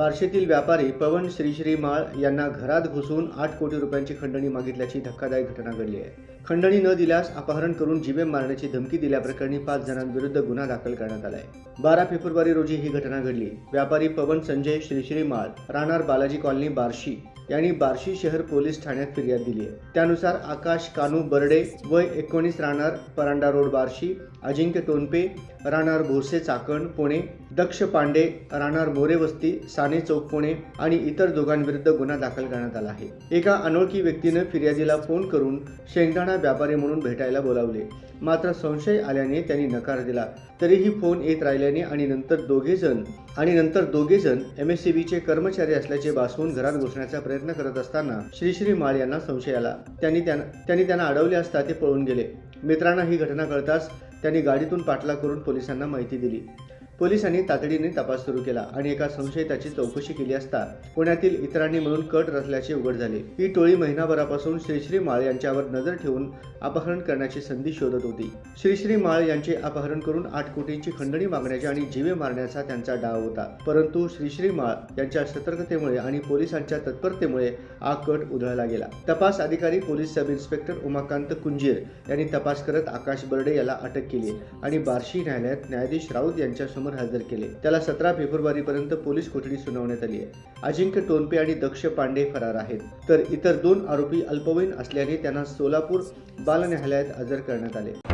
बार्शीतील व्यापारी पवन श्रीश्री माळ यांना घरात घुसून आठ कोटी रुपयांची खंडणी मागितल्याची धक्कादायक घटना घडली आहे. खंडणी न दिल्यास अपहरण करून जीवे मारण्याची धमकी दिल्याप्रकरणी पाच जणांविरुद्ध गुन्हा दाखल करण्यात आलाय. बारा फेब्रुवारी रोजी ही घटना घडली. व्यापारी पवन संजय श्रीश्री माळ राहणार बालाजी कॉलनी बार्शी. यांनी बार्शी शहर पोलीस ठाण्यात फिर्याद दिली आहे. त्यानुसार आकाश कानू बर्डे वय एकोणीस राहणार परांडा रोड बार्शी अजिंक्य टोनपे राहणार भोसे चाकण पुणे दक्ष पांडे राहणार मोरे वस्ती साने चौक पुणे आणि इतर दोघांविरुद्ध गुन्हा दाखल करण्यात आला आहे. एका अनोळखी व्यक्तीनं फिर्यादीला फोन करून शेंगदाणा व्यापारी म्हणून भेटायला बोलावले. मात्र संशय आल्याने त्यांनी नकार दिला. तरीही फोन येत राहिल्याने आणि नंतर दोघे जण आणि नंतर दोघेजण एम एस सी बीचे कर्मचारी असल्याचे भासवून घरात घुसण्याचा प्रयत्न करत असताना श्रीश्री माळ यांना संशय आला. त्यांनी त्यांना त्यांनी त्यांना अडवले असता ते पळून गेले. मित्रांना ही घटना कळताच त्यांनी गाडीतून पाठलाग करून पोलिसांना माहिती दिली. पोलिसांनी तातडीने तपास सुरू केला आणि एका संशयिताची चौकशी केली असता पुण्यातील इतरांनी मिळून कट रचल्याचे उघड झाले. ही टोळी महिनाभरापासून श्रीश्री माळ यांच्यावर नजर ठेवून अपहरण करण्याची संधी शोधत होती. श्रीश्री माळ यांचे अपहरण करून आठ कोटींची खंडणी मागण्याची आणि जीवे मारण्याचा त्यांचा डाव होता. परंतु श्रीश्री माळ यांच्या सतर्कतेमुळे आणि पोलिसांच्या तत्परतेमुळे हा कट उधळला गेला. तपास अधिकारी police sub inspector Umakant Kunjir यांनी तपास करत आकाश बर्डे याला अटक केली आणि बार्शी न्यायालयात न्यायाधीश राऊत यांच्यासमोर हजर केले. त्याला सतरा फेब्रुवारी पर्यंत पोलीस कोठडी सुनावण्यात आली आहे. अजिंक्य टोनपे आणि दक्ष पांडे फरार आहेत. तर इतर दोन आरोपी अल्पवयीन असल्याने त्यांना सोलापूर बाल न्यायालयात हजर करण्यात आले.